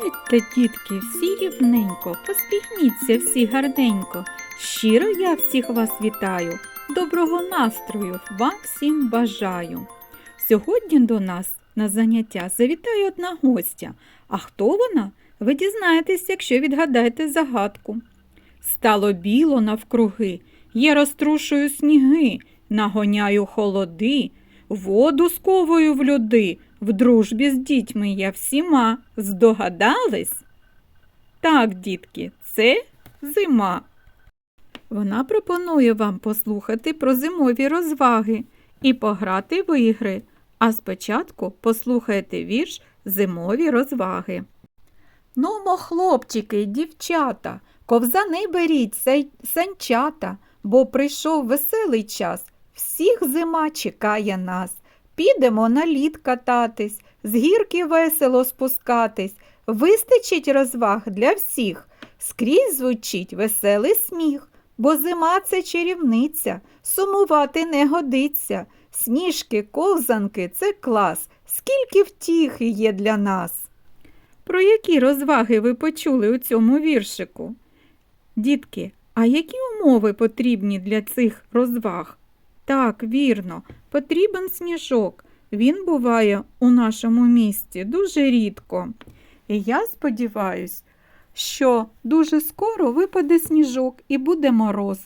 Сядьте, дітки, всі рівненько, поспігніться всі гарненько. Щиро я всіх вас вітаю, доброго настрою вам всім бажаю. Сьогодні до нас на заняття завітає одна гостя. А хто вона? Ви дізнаєтесь, якщо відгадаєте загадку. Стало біло навкруги, я розтрушую сніги, нагоняю холоди, воду сковую в люди, в дружбі з дітьми я всіма. Здогадались? Так, дітки, це зима. Вона пропонує вам послухати про зимові розваги і пограти в ігри. А спочатку послухайте вірш Зимові розваги. Нумо, хлопчики дівчата, ковзани беріть санчата, бо прийшов веселий час. Всіх зима чекає нас. Підемо на лід кататись, з гірки весело спускатись. Вистачить розваг для всіх. Скрізь звучить веселий сміх, бо зима це чарівниця, сумувати не годиться. Сніжки, ковзанки це клас. Скільки втіхи є для нас. Про які розваги ви почули у цьому віршику? Дітки, а які умови потрібні для цих розваг? Так, вірно, потрібен сніжок. Він буває у нашому місті дуже рідко. І я сподіваюсь, що дуже скоро випаде сніжок і буде мороз.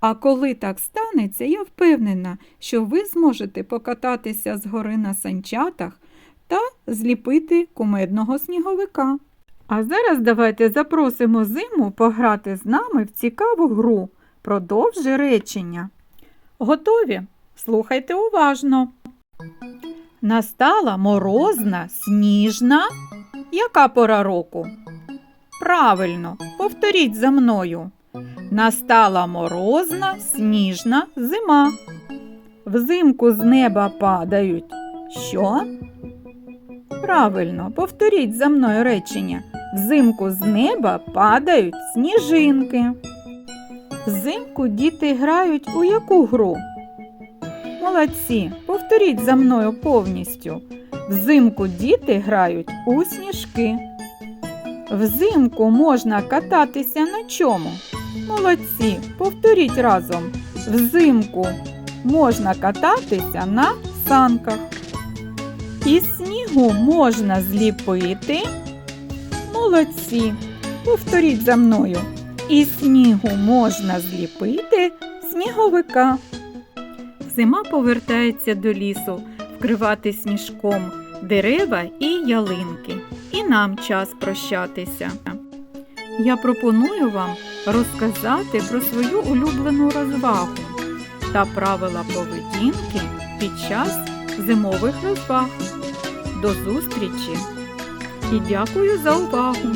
А коли так станеться, я впевнена, що ви зможете покататися з гори на санчатах та зліпити кумедного сніговика. А зараз давайте запросимо зиму пограти з нами в цікаву гру. Продовжи речення. Готові? Слухайте уважно. Настала морозна, сніжна. Яка пора року? Правильно, повторіть за мною. Настала морозна, сніжна зима. Взимку з неба падають. Що? Правильно, повторіть за мною речення. Взимку з неба падають сніжинки. Взимку діти грають у яку гру? Молодці, повторіть за мною повністю. Взимку діти грають у сніжки. Взимку можна кататися на чому? Молодці, повторіть разом. Взимку можна кататися на санках. Із снігу можна зліпити. Молодці. Повторіть за мною. Із снігу можна зліпити сніговика. Зима повертається до лісу, вкривати сніжком дерева і ялинки. І нам час прощатися. Я пропоную вам розказати про свою улюблену розвагу та правила поведінки під час зимових розваг. До зустрічі і дякую за увагу!